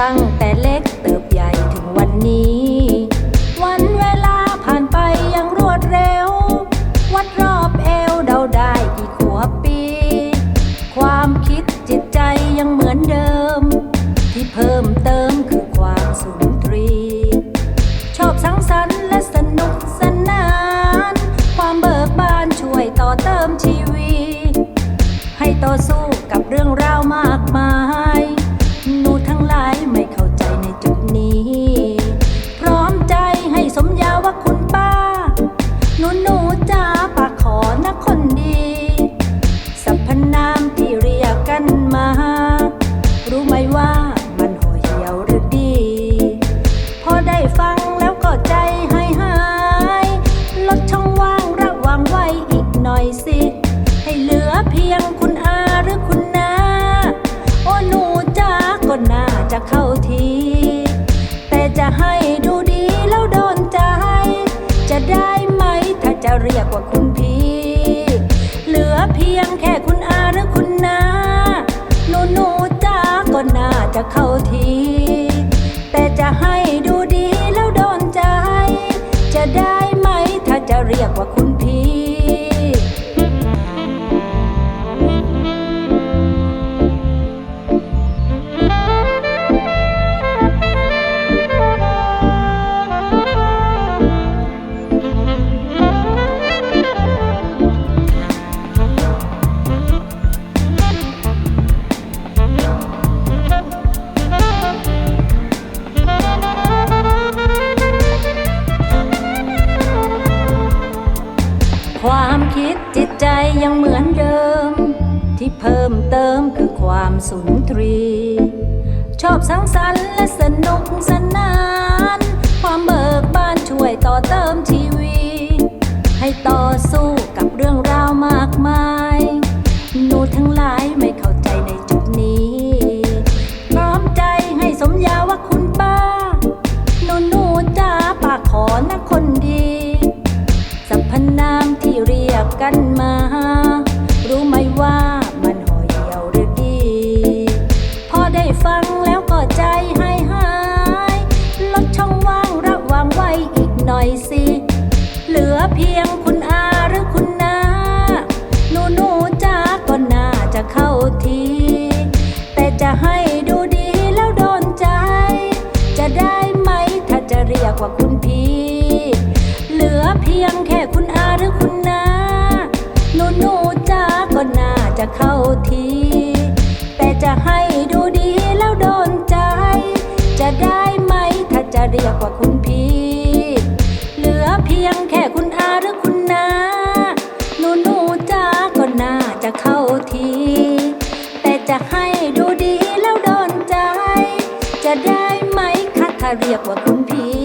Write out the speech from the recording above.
ตั้งแต่เล็กเติบใหญ่ถึงวันนี้ วันเวลาผ่านไปอยังรวดเร็ว วัดรอบเอวเดาได้กี่ขวบปี ความคิดจิตใจยังเหมือนเดิม ที่เพิ่มเติมคือความสุนทรี ชอบสังสรรค์และสนุกสนาน ความเบิกบานช่วยต่อเติมชีวิต ให้ต่อสู้กับเรื่องราวมากมาย อยสิ ให้เหลือเพียงคุณอาหรือคุณนา โอ้หนูจ้าก็น่าจะเข้าที แต่จะให้ดูดีแล้วโดนใจ จะได้ไหมถ้าจะเรียกว่าคุณพี่ เหลือเพียงแค่คุณอาหรือคุณนา หนูหนูจ้าก็น่าจะเข้าที แต่จะให้ดูดีแล้วโดนใจ จะได้ไหมถ้าจะเรียกว่าคุณ ยังเหมือนเดิม ที่เพิ่มเติมคือความสุนทรี ชอบสังสรรค์และสนุกสนาน กันมา รู้ไหมว่ามันห่อเหี่ยวหรือดี พอได้ฟังแล้วก็ใจให้หายลดช่องว่างระหว่างไว้อีกหน่อยสิ เหลือเพียงคุณอาหรือคุณนาหนูหนูจ้าก็น่าจะเข้าที แต่จะให้ดูดีแล้วโดนใจ จะได้ไหมถ้าจะเรียกว่าคุณพี่ จะเข้าที แต่จะให้ดูดีแล้วโดนใจ จะได้ไหมถ้าจะเรียกว่าคุณพี่ เหลือเพียงแค่คุณอาหรือคุณนาหนูหนูจ้าก็น่าจะเข้าที แต่จะให้ดูดีแล้วโดนใจ จะได้ไหมคะถ้าเรียกว่าคุณพี่